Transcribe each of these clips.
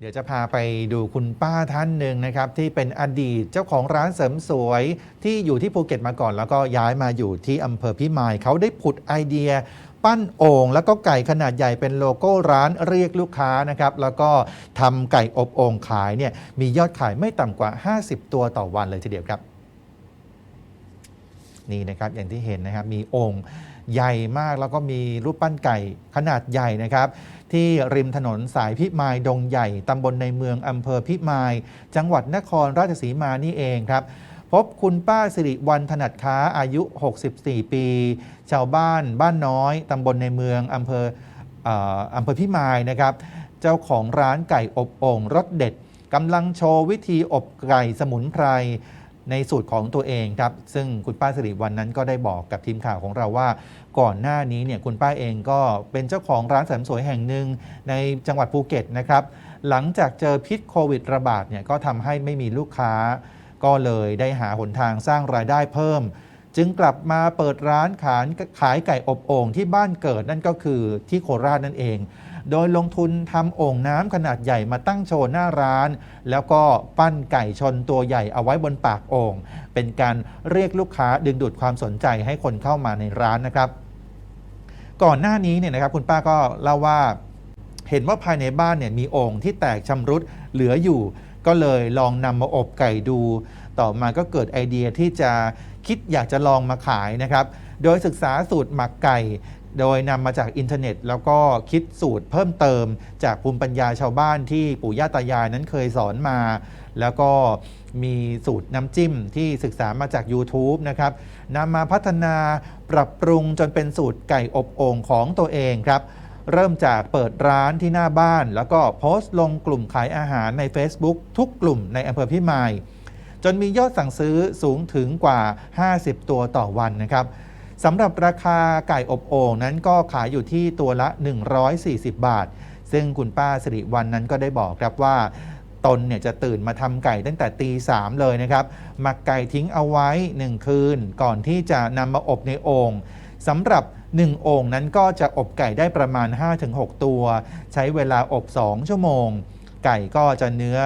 เดี๋ยวจะพาไปดูคุณป้าท่านหนึ่งนะครับ ที่เป็นอดีตเจ้าของร้านเสริมสวย ที่อยู่ที่ภูเก็ตมาก่อน แล้วก็ย้ายมาอยู่ที่อำเภอพิมาย เขาได้ผุดไอเดีย ปั้นโอ่งแล้วก็ไก่ขนาดใหญ่เป็นโลโก้ร้านเรียกลูกค้านะครับ แล้วก็ทำไก่อบโอ่งขายเนี่ยมียอดขายไม่ต่ำกว่า 50 ตัวต่อวันเลยทีเดียวครับ นี่นะครับอย่างที่เห็นนะครับมีองค์ใหญ่มากแล้วก็มีรูปปั้นไก่ขนาดใหญ่นะครับ ที่ริมถนนสายพิมายดงใหญ่ตำบลในเมืองอำเภอพิมาย จังหวัดนครราชสีมานี่เองครับพบคุณป้าสิริวันถนัดค้าอายุ 64 ปี ชาวบ้านบ้านน้อย ตำบลในเมืองอำเภอเอ่ออำเภอพิมายนะครับ เจ้าของร้านไก่อบโอ่งรสเด็ดกำลังโชว์วิธีอบไก่สมุนไพร ในสูตรของตัวเองครับ ซึ่งคุณป้าสิริวันนั้นก็ได้บอกกับทีมข่าวของเราว่า ก่อนหน้านี้เนี่ยคุณป้าเองก็เป็นเจ้าของร้านเสริมสวยแห่งหนึ่งในจังหวัดภูเก็ตนะครับ หลังจากเจอพิษโควิดระบาดเนี่ยก็ทำให้ไม่มีลูกค้า ก็เลยได้หาหนทางสร้างรายได้เพิ่ม จึงกลับมาเปิดร้านขายขายไก่อบโอ่งที่บ้านเกิดนั่นก็คือที่โคราชนั่นเอง โดยลงทุนทำโอ่งน้ำขนาดใหญ่มาตั้งโชว์หน้าร้าน แล้วก็ปั้นไก่ชนตัวใหญ่เอาไว้บนปากโอ่งเป็นการเรียกลูกค้าดึงดูดความสนใจให้คนเข้ามาในร้านนะครับ ก่อนหน้านี้เนี่ยนะครับคุณป้าก็เล่าว่าเห็นว่าภายในบ้านเนี่ยมีโอ่งที่แตกชำรุดเหลืออยู่ ก็เลยลองนำมาอบไก่ดู ต่อมาก็เกิดไอเดียที่จะคิดอยากจะลองมาขายนะครับ โดยศึกษาสูตรหมักไก่ โดยนำมาจากอินเทอร์เน็ต แล้วก็คิดสูตรเพิ่มเติม จากภูมิปัญญาชาวบ้านที่ปู่ย่าตายายนั้นเคยสอนมา แล้วก็มีสูตรน้ำจิ้มที่ศึกษามาจาก YouTube นะครับนำมาพัฒนาปรับปรุงจนเป็นสูตรไก่อบโอ่งของตัวเองครับเริ่มจากเปิดร้านที่หน้าบ้าน แล้วก็โพสต์ลงกลุ่มขายอาหารใน Facebook ทุกกลุ่มในอำเภอพิมาย นมียอดสั่งซื้อสูงถึงกว่า 50 ตัวต่อวันนะครับสำหรับราคาไก่อบโอ่งนั้นก็ขายอยู่ที่ตัวละ 140 บาท ซึ่งคุณป้าสิริวันนั้นก็ได้บอกครับว่าตนเนี่ยจะตื่นมาทำไก่ตั้งแต่ตีสามเลยนะครับหมักไก่ทิ้งเอาไว้ 1 คืน ก่อนที่จะนำมาอบในโอ่งสำหรับ 1 โอ่งนั้นก็จะอบไก่ได้ประมาณ 5-6 ตัว ใช้เวลาอบ 2 ชั่วโมง ไก่ก็จะเนื้อ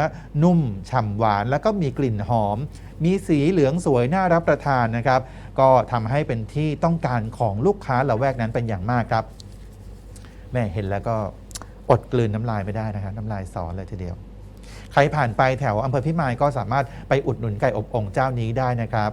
นุ่มฉ่ำหวาน แล้วก็มีกลิ่นหอม มีสีเหลืองสวยน่ารับประทานนะครับ ก็ทำให้เป็นที่ต้องการของลูกค้าละแวกนั้นเป็นอย่างมากครับ แม่เห็นแล้วก็อดกลืนน้ำลายไม่ได้นะครับน้ำลายสอนเลยทีเดียว ใครผ่านไปแถวอำเภอพิมายก็สามารถไปอุดหนุนไก่อบองเจ้านี้ได้นะครับ